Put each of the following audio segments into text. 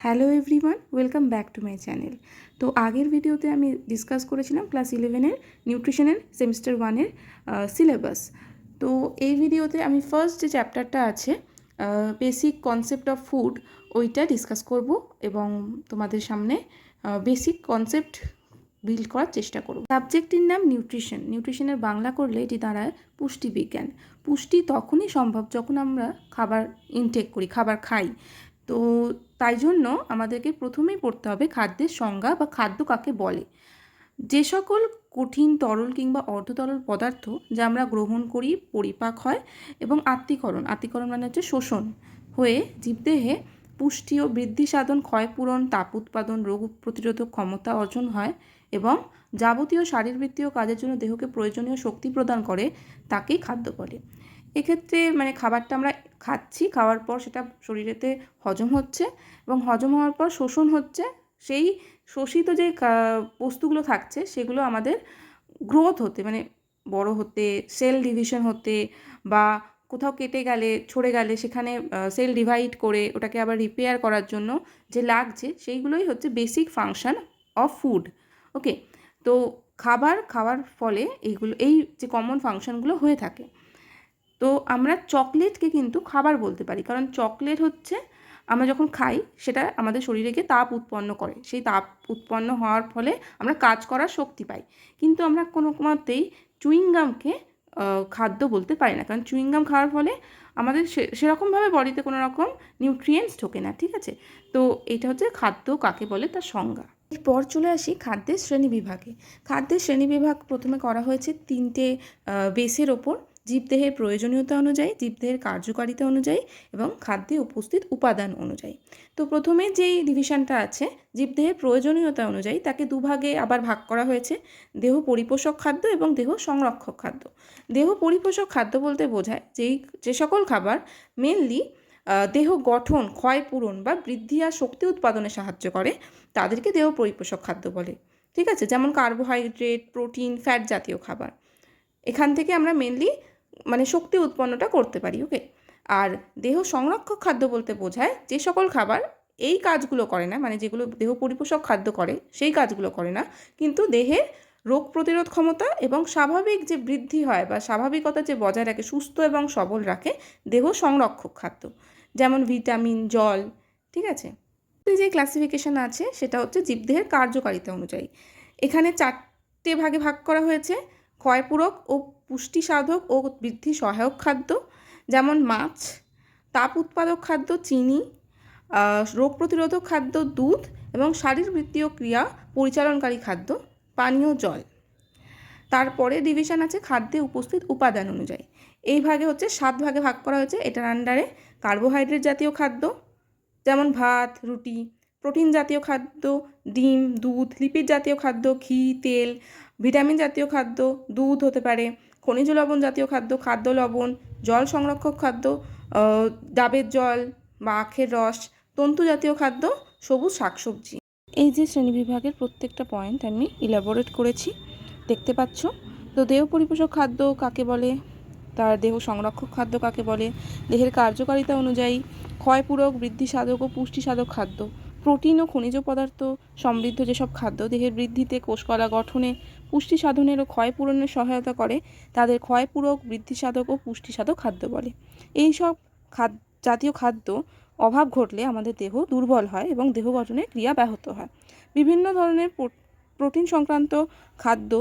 Hello everyone welcome back to my channel তো আগের ভিডিওতে আমি ডিসকাস করেছিলাম ক্লাস ইলেভেনের নিউট্রিশনের সেমিস্টার ওয়ানের সিলেবাস তো এই ভিডিওতে আমি ফার্স্ট যে চ্যাপ্টারটা আছে বেসিক কনসেপ্ট অফ ফুড ওইটা ডিসকাস করব এবং তোমাদের সামনে বেসিক কনসেপ্ট বিল্ড করার চেষ্টা করব। সাবজেক্টটির নাম নিউট্রিশন নিউট্রিশনের বাংলা করলে এটি দাঁড়ায় পুষ্টিবিজ্ঞান। পুষ্টি তখনই সম্ভব যখন আমরা খাবার ইনটেক করি, খাবার খাই। তো তাই জন্য আমাদেরকে প্রথমেই পড়তে হবে খাদ্যের সংজ্ঞা বা খাদ্য কাকে বলে। যে সকল কঠিন, তরল কিংবা অর্ধতরল পদার্থ যা আমরা গ্রহণ করি পরিপাক হয় এবং আত্মীকরণ আত্মীকরণ মানে হচ্ছে শোষণ হয়ে জীবদেহে পুষ্টি ও বৃদ্ধি সাধন, ক্ষয়পূরণ, তাপ উৎপাদন, রোগ প্রতিরোধক ক্ষমতা অর্জন হয় এবং যাবতীয় শারীরবৃত্তীয় কাজের জন্য দেহকে প্রয়োজনীয় শক্তি প্রদান করে তাকেই খাদ্য বলে। এক্ষেত্রে মানে খাবারটা আমরা খাচ্ছি, খাওয়ার পর সেটা শরীরেতে হজম হচ্ছে এবং হজম হওয়ার পর শোষণ হচ্ছে, সেই শোষিত যে বস্তুগুলো থাকছে সেগুলো আমাদের গ্রোথ হতে মানে বড় হতে সেল ডিভিশন হতে বা কোথাও কেটে গেলে, ছড়ে গেলে সেখানে সেল ডিভাইড করে ওটাকে আবার রিপেয়ার করার জন্য যে লাগছে সেইগুলোই হচ্ছে basic function of food okay তো খাবার, খাওয়ার ফলে এইগুলো, এই যে কমন ফাংশনগুলো হয়ে থাকে। তো আমরা চকলেটকে কিন্তু খাবার বলতে পারি। কারণ চকলেট হচ্ছে আমরা যখন খাই, সেটা আমাদের শরীরে গিয়ে তাপ উৎপন্ন করে। সেই তাপ উৎপন্ন হওয়ার ফলে আমরা কাজ করার শক্তি পাই। কিন্তু আমরা কোনো মতেই চুইংগামকে খাদ্য বলতে পারি না। কারণ চুইংগাম খাওয়ার ফলে আমাদের সেরকমভাবে বডিতে কোনো রকম নিউট্রিয়েন্টস ঢোকে না, ঠিক আছে? তো এটা হচ্ছে খাদ্য কাকে বলে? তার সংজ্ঞা। এরপর চলে আসি খাদ্যের শ্রেণীবিভাগে খাদ্যের শ্রেণীবিভাগ প্রথমে করা হয়েছে তিনটে বেসের ওপর। জীবদেহের প্রয়োজনীয়তা অনুযায়ী, জীবদেহের কার্যকারিতা অনুযায়ী এবং খাদ্যে উপস্থিত উপাদান অনুযায়ী। তো প্রথমে যেই ডিভিশনটা আছে, জীবদেহের প্রয়োজনীয়তা অনুযায়ী তাকে দুভাগে আবার ভাগ করা হয়েছে, দেহ পরিপোষক খাদ্য এবং দেহ সংরক্ষক খাদ্য। দেহ পরিপোষক খাদ্য বলতে বোঝায় যেই, যে সকল খাবার মেনলি দেহ গঠন, ক্ষয় পূরণ বা বৃদ্ধি আর শক্তি উৎপাদনে সাহায্য করে, তাদেরকে দেহ পরিপোষক খাদ্য বলে। ঠিক আছে? যেমন কার্বোহাইড্রেট প্রোটিন ফ্যাট জাতীয় খাবার। এখান থেকে আমরা মেনলি মানে শক্তি উৎপন্নটা করতে পারি ওকে আর দেহ সংরক্ষক খাদ্য বলতে বোঝায় যে সকল খাবার এই কাজগুলো করে না মানে যেগুলো দেহ পরিপোষক খাদ্য করে, সেই কাজগুলো করে না। কিন্তু দেহের রোগ প্রতিরোধ ক্ষমতা এবং স্বাভাবিক যে বৃদ্ধি হয় বা স্বাভাবিকতা যে বজায় রাখে, সুস্থ এবং সবল রাখে, দেহ সংরক্ষক খাদ্য। যেমন ভিটামিন, জল, ঠিক আছে? যে ক্লাসিফিকেশন আছে, সেটা হচ্ছে জীবদেহের কার্যকারিতা অনুযায়ী। এখানে চারটে ভাগে ভাগ করা হয়েছে। ক্ষয়পূরক ও পুষ্টি সাধক ও বৃদ্ধি সহায়ক খাদ্য, যেমন মাছ, তাপ উৎপাদক খাদ্য, চিনি রোগ প্রতিরোধক খাদ্য, দুধ এবং শারীরবৃত্তীয় ক্রিয়া পরিচালনকারী খাদ্য, পানীয় জল। তারপরে ডিভিশন আছে খাদ্যে উপস্থিত উপাদান অনুযায়ী। এই ভাগে হচ্ছে সাত ভাগে ভাগ করা হয়েছে। এটার আন্ডারে কার্বোহাইড্রেট জাতীয় খাদ্য, যেমন ভাত, রুটি প্রোটিন জাতীয় খাদ্য, ডিম, দুধ লিপিড জাতীয় খাদ্য, ঘি, তেল, ভিটামিন জাতীয় খাদ্য, দুধ হতে পারে, খনিজ লবণ জাতীয় খাদ্য খাদ্য লবণ, জল সংরক্ষক খাদ্য ডাবের জল বা আখের রস, তন্তু জাতীয় খাদ্য, সবুজ শাকসবজি। এই যে শ্রেণীবিভাগের প্রত্যেকটা পয়েন্ট আমি ইলাবোরেট করেছি, দেখতে পাচ্ছ? তো দেহ পরিপোষক খাদ্য কাকে বলে? তার দেহ সংরক্ষক খাদ্য কাকে বলে? দেহের কার্যকারিতা অনুযায়ী ক্ষয়পূরক বৃদ্ধি সাধক ও পুষ্টি সাধক খাদ্য। প্রোটিন ও খনিজ পদার্থ সমৃদ্ধ যেসব খাদ্য দেহের বৃদ্ধিতে কোষকলা গঠনে পুষ্টি সাধনের ও ক্ষয় পূরণের সহায়তা করে, তাদের ক্ষয়পূরক বৃদ্ধি সাধক ও পুষ্টি সাধক খাদ্য বলে। এই সব খাদ, জাতীয় খাদ্য অভাব ঘটলে আমাদের দেহ দুর্বল হয় এবং দেহ গঠনের ক্রিয়া ব্যাহত হয়। বিভিন্ন ধরনের প্রোটিন সংক্রান্ত খাদ্য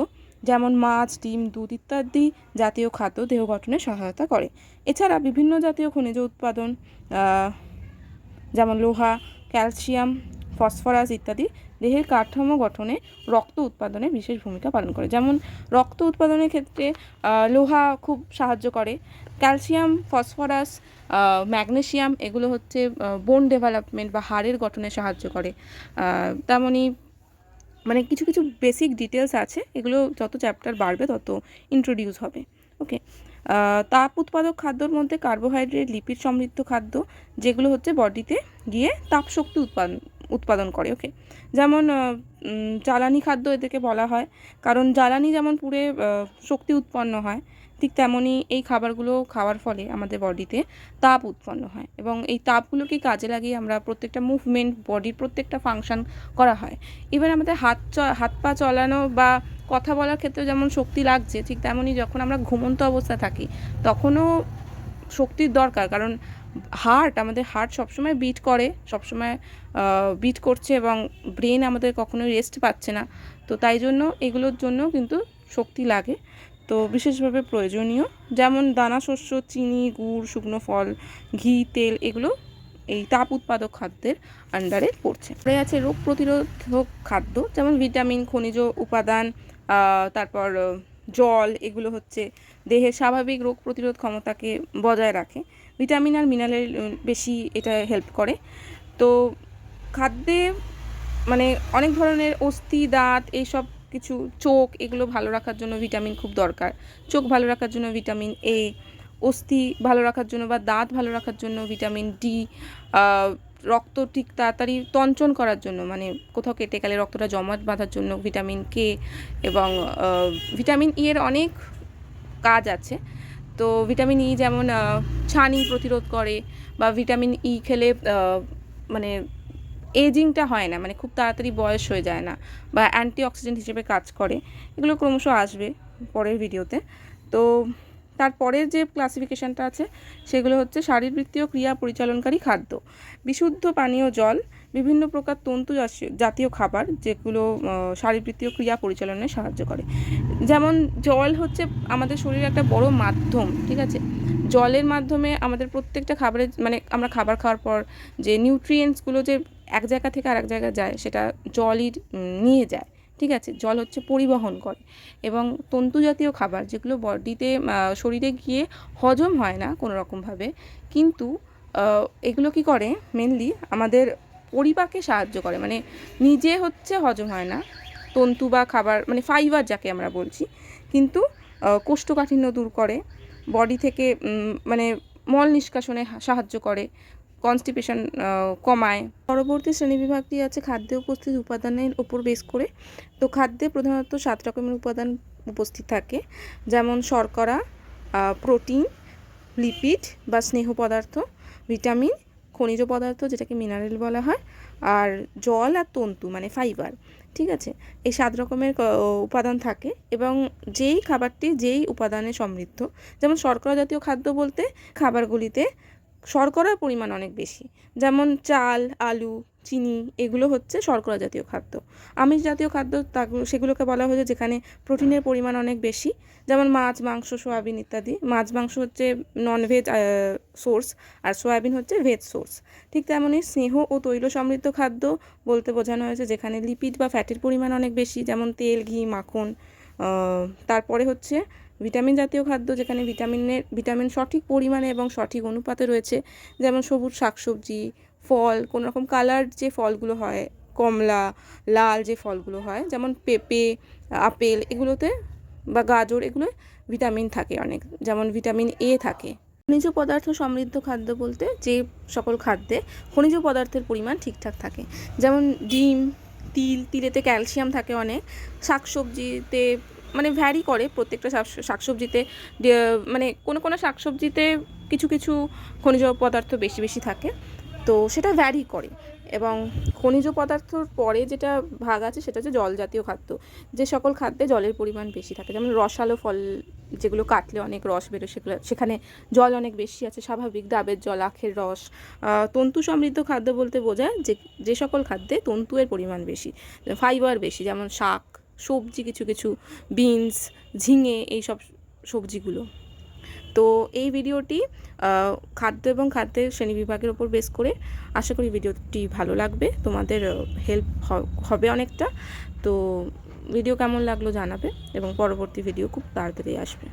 যেমন মাছ, ডিম, দুধ ইত্যাদি জাতীয় খাদ্য দেহ গঠনে সহায়তা করে। এছাড়া বিভিন্ন জাতীয় খনিজ উৎপাদন যেমন লোহা ক্যালসিয়াম, ফসফরাস ইত্যাদি দেহের কাঠামো গঠনে রক্ত উৎপাদনে বিশেষ ভূমিকা পালন করে। যেমন রক্ত উৎপাদনের ক্ষেত্রে লোহা খুব সাহায্য করে। ক্যালসিয়াম, ফসফরাস ম্যাগনেশিয়াম এগুলো হচ্ছে বোন ডেভেলপমেন্ট বা হাড়ের গঠনে সাহায্য করে। তেমনই মানে কিছু কিছু বেসিক ডিটেলস আছে। এগুলো যত চ্যাপ্টার বাড়বে তত ইন্ট্রোডিউস হবে। ওকে তাপ উৎপাদক খাদ্যর মধ্যে কার্বোহাইড্রেট, লিপিড সমৃদ্ধ খাদ্য, যেগুলো হচ্ছে বডিতে গিয়ে তাপ শক্তি উৎপাদন উৎপাদন করে ওকে যেমন জ্বালানি খাদ্য এদেরকে বলা হয়, কারণ জ্বালানি যেমন পুড়ে শক্তি উৎপন্ন হয়, ঠিক তেমনই এই খাবারগুলো খাওয়ার ফলে আমাদের বডিতে তাপ উৎপন্ন হয় এবং এই তাপগুলোকে কাজে লাগিয়ে আমরা প্রত্যেকটা মুভমেন্ট বডির প্রত্যেকটা ফাংশন করা হয়। এবার আমাদের হাত চ, হাত পা চলানো বা কথা বলার ক্ষেত্রে যেমন শক্তি লাগছে, ঠিক তেমনই যখন আমরা ঘুমন্ত অবস্থায় থাকি, তখনও শক্তির দরকার। কারণ হার্ট আমাদের হার্ট সবসময় বিট করে, সবসময় বিট করছে এবং ব্রেন আমাদের কখনো রেস্ট পাচ্ছে না। তো তাই জন্য এগুলোর জন্য কিন্তু শক্তি লাগে। তো বিশেষভাবে প্রয়োজনীয়, যেমন দানা শস্য, চিনি, গুড়, শুকনো ফল, ঘি, তেল এগুলো এই তাপ উৎপাদক খাদ্যের আন্ডারে পড়ছে। পরে আছে রোগ প্রতিরোধক খাদ্য, যেমন ভিটামিন খনিজ উপাদান তারপর জল, এগুলো হচ্ছে দেহের স্বাভাবিক রোগ প্রতিরোধ ক্ষমতাকে বজায় রাখে। ভিটামিন আর মিনারেল বেশি এটা হেল্প করে। তো খাদ্যে মানে অনেক ধরনের অস্থি, দাঁত, এইসব কিছু, চোখ, এগুলো ভালো রাখার জন্য ভিটামিন খুব দরকার। চোখ ভালো রাখার জন্য ভিটামিন এ অস্থি ভালো রাখার জন্য বা দাঁত ভালো রাখার জন্য ভিটামিন ডি রক্ত ঠিক তাড়াতাড়ি তঞ্চন করার জন্য মানে কোথাও কেটে গেলে রক্তটা জমাট বাঁধার জন্য ভিটামিন কে এবং ভিটামিন ই এর অনেক কাজ আছে। তো ভিটামিন ই যেমন ছানি প্রতিরোধ করে বা ভিটামিন ই খেলে মানে এজিংটা হয় না মানে খুব তাড়াতাড়ি বয়স হয়ে যায় না বা অ্যান্টি অক্সিডেন্ট হিসেবে কাজ করে। এগুলো ক্রমশ আসবে পরের ভিডিওতে তো তারপরের যে ক্লাসিফিকেশানটা আছে, সেগুলো হচ্ছে শারীরবৃত্তীয় ক্রিয়া পরিচালনকারী খাদ্য। বিশুদ্ধ পানীয় জল, বিভিন্ন প্রকার তন্তু জাতীয়- খাবার, যেগুলো শারীরবৃত্তীয় ক্রিয়া পরিচালনায় সাহায্য করে। যেমন জল হচ্ছে আমাদের শরীরে একটা বড় মাধ্যম, ঠিক আছে? জলের মাধ্যমে আমাদের প্রত্যেকটা খাবারের মানে আমরা খাবার খাওয়ার পর যে নিউট্রিয়েন্টসগুলো যে এক জায়গা থেকে আরেক জায়গায় যায়, সেটা জলই নিয়ে যায়। ঠিক আছে? জল হচ্ছে পরিবহন করে। এবং তন্তু জাতীয় খাবার যেগুলো বডিতে শরীরে গিয়ে হজম হয় না কোনো রকমভাবে কিন্তু এগুলো কি করে? মেনলি আমাদের পরিপাকে সাহায্য করে। মানে নিজে হচ্ছে হজম হয় না। তন্তু বা খাবার মানে ফাইবার যাকে আমরা বলছি, কিন্তু কোষ্ঠকাঠিন্য দূর করে। বডি থেকে মানে মল নিষ্কাশনে সাহায্য করে। কনস্টিপেশন কমায়। পরবর্তী শ্রেণীবিভাগটি আছে খাদ্যে উপস্থিত উপাদানের উপর বেস করে। তো খাদ্যে প্রধানত সাত রকমের উপাদান উপস্থিত থাকে। যেমন শর্করা প্রোটিন লিপিড বা স্নেহ পদার্থ ভিটামিন খনিজ পদার্থ যেটাকে মিনারেল বলা হয়, আর জল আর তন্তু মানে ফাইবার ঠিক আছে? এই সাত রকমের উপাদান থাকে এবং যেই খাবারটি, যেই উপাদানে সমৃদ্ধ, যেমন শর্করা জাতীয় খাদ্য বলতে খাবারগুলিতে শর্করার পরিমাণ অনেক বেশি। যেমন চাল, আলু, চিনি, এগুলো হচ্ছে শর্করা জাতীয় খাদ্য। আমিষ জাতীয় খাদ্য তাগুলো সেগুলোকে বলা হয়েছে যেখানে প্রোটিনের পরিমাণ অনেক বেশি। যেমন মাছ, মাংস, সয়াবিন ইত্যাদি। মাছ, মাংস হচ্ছে ননভেজ সোর্স আর সয়াবিন হচ্ছে ভেজ সোর্স ঠিক তেমনই স্নেহ ও তৈল সমৃদ্ধ খাদ্য বলতে বোঝানো হয়েছে যেখানে লিপিড বা ফ্যাটের পরিমাণ অনেক বেশি। যেমন তেল, ঘি, মাখন তারপরে হচ্ছে ভিটামিন জাতীয় খাদ্য যেখানে ভিটামিনের, ভিটামিন সঠিক পরিমাণে এবং সঠিক অনুপাতে রয়েছে, যেমন সবুজ শাকসবজি, ফল, কোনো রকম কালার যে ফলগুলো হয়, কমলা, লাল যে ফলগুলো হয়, যেমন পেঁপে, আপেল, এগুলোতে বা গাজর এগুলো ভিটামিন থাকে অনেক, যেমন ভিটামিন এ থাকে। খনিজ পদার্থ সমৃদ্ধ খাদ্য বলতে যে সকল খাদ্যে খনিজ পদার্থের পরিমাণ ঠিকঠাক থাকে। যেমন ডিম, তিল, তিলেতে ক্যালসিয়াম থাকে অনেক, শাকসবজিতে মানে ভ্যারি করে প্রত্যেকটা শাক- শাকসবজিতে মানে কোনো কোনো শাকসবজিতে কিছু কিছু খনিজ পদার্থ বেশি বেশি থাকে। তো সেটা ভ্যারি করে। এবং খনিজ পদার্থর পরে যেটা ভাগ আছে সেটা হচ্ছে জল জাতীয় খাদ্য। যে সকল খাদ্যে জলের পরিমাণ বেশি থাকে। যেমন রসালো ফল, যেগুলো কাটলে অনেক রস বেরোয়, সেগুলো, সেখানে জল অনেক বেশি আছে। স্বাভাবিক ডাবের জল, আখের রস তন্তু সমৃদ্ধ খাদ্য বলতে বোঝায় যে যে সকল খাদ্যে তন্তুয়ের পরিমাণ বেশি ফাইবার বেশি। যেমন শাক সবজি কিছু কিছু বিনস ঝিঙে, এই সব সবজিগুলো। তো এই ভিডিওটি খাদ্য এবং খাদ্যের শ্রেণি বিভাগের ওপর বেস করে আশা করি ভিডিওটি ভালো লাগবে। তোমাদের হেল্প হবে অনেকটা। তো ভিডিও কেমন লাগল জানাবে এবং পরবর্তী ভিডিও খুব তাড়াতাড়ি আসবে।